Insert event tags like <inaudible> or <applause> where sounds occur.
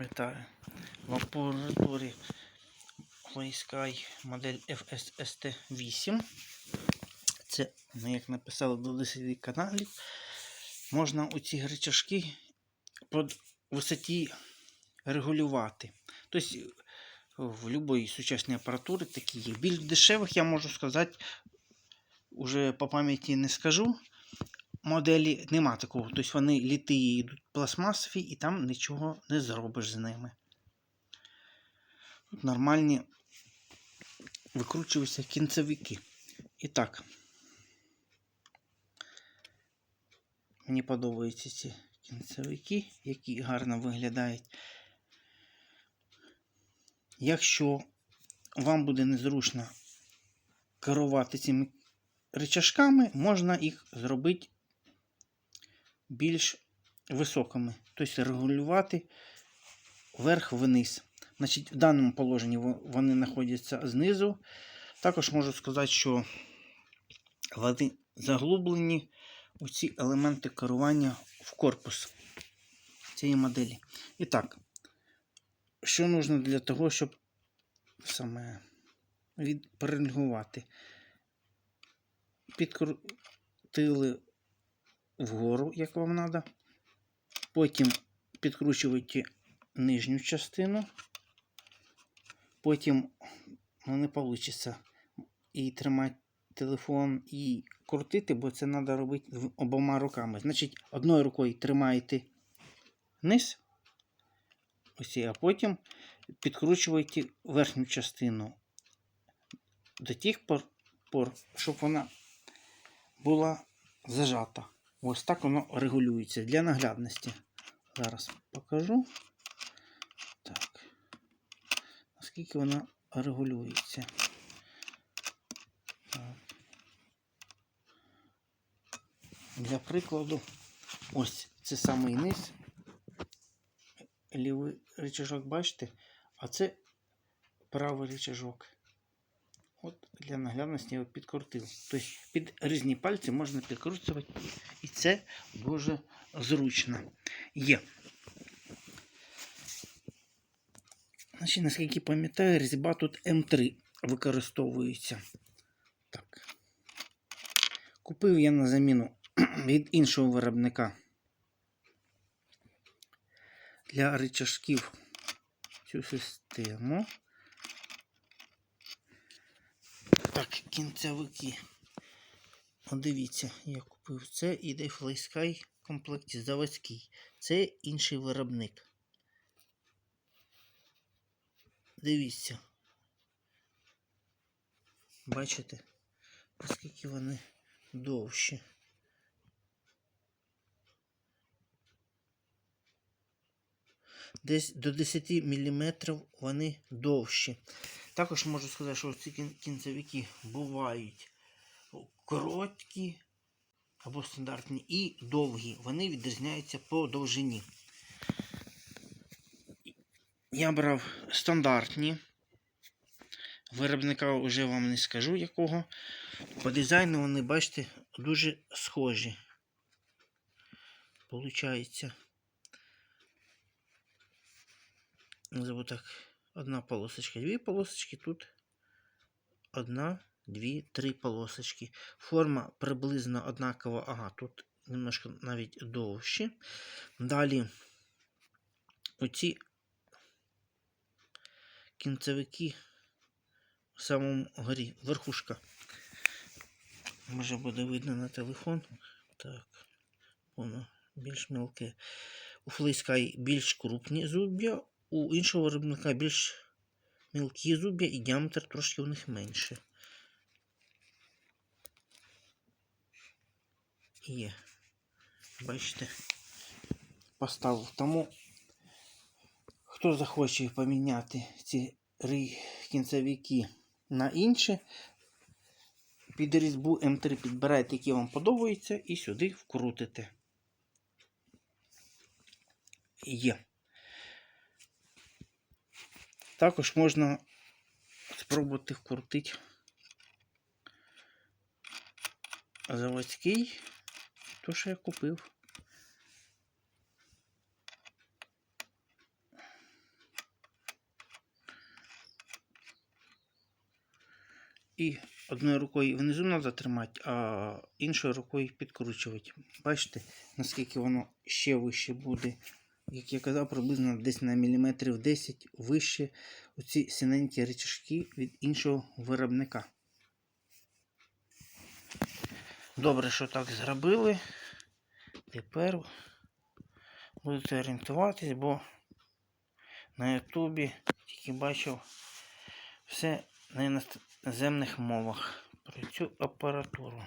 Вітаю. В апаратурі Sky модель FSST8. Це, ну, як написали, до 10 каналів. Можна оці гречашки по висоті регулювати. Тобто в будь-якій сучасній апаратурі такі є. Більш дешевих, я можу сказати, уже по пам'яті не скажу. Моделі нема такого. Тобто вони літи йдуть пластмасові і там нічого не зробиш з ними. Тут нормальні викручуються кінцевики. І так. Мені подобаються ці кінцевики, які гарно виглядають. Якщо вам буде незручно керувати цими рычажками, можна їх зробити більш високими, тобто регулювати вверх-вниз. Значить, В даному положенні вони знаходяться знизу. Також можу сказати, що вони заглублені у ці елементи керування в корпус цієї моделі. І так, що потрібно для того, щоб саме відперенгувати? Підкрутили вгору, як вам треба. Потім підкручуєте нижню частину. Потім ну, не вийде і тримати телефон, і крутити, бо це треба робити обома руками. Значить, одною рукою тримаєте низ, ось, а потім підкручуєте верхню частину до тих пор, пор щоб вона була зажата. Ось так воно регулюється для наглядності. Зараз покажу. Так. Наскільки вона регулюється. Так. Для прикладу, ось це самий низ. Лівий рычажок, бачите, а це правий рычажок. От для наглядності я його підкрутив. Тобто під різні пальці можна підкручувати, і це дуже зручно є. Значить, наскільки пам'ятаю, різьба тут М3 використовується. Так. Купив я на заміну <clears throat> від іншого виробника для рычажків цю систему. Так, кінцевики. Дивіться, я купив це іде FlySky в комплекті заводський. Це інший виробник. Дивіться. Бачите, наскільки вони довші. Десь до 10 мм вони довші. Також можу сказати, що ці кінцевики бувають короткі або стандартні і довгі. Вони відрізняються по довжині. Я брав стандартні. Виробника вже вам не скажу якого. По дизайну вони, бачите, дуже схожі. Получається. Назову так. Одна полосочка, дві полосочки, тут одна, дві, три полосочки. Форма приблизно однакова. Ага, тут немножко навіть довші. Далі оці кінцевики в самому горі, верхушка. Може буде видно на телефон. Так, воно більш мілке. У флейскай більш крупні зуб'я, у іншого виробника більш мілкі зуб'я і діаметр трошки у них менше. Є. Бачите, поставив. Тому, хто захоче поміняти ці кінцевики на інші, під різьбу М3 підбирайте, які вам подобаються, і сюди вкрутите. Є. Також можна спробувати вкрутити заводський, то що я купив. І одною рукою внизу треба тримати, а іншою рукою підкручувати. Бачите, наскільки воно ще вище буде. Як я казав, приблизно десь на міліметрів 10 вище оці синенькі речашки від іншого виробника. Добре, що так зробили. Тепер будете орієнтуватись, бо на Ютубі тільки бачив все на іноземних мовах про цю апаратуру.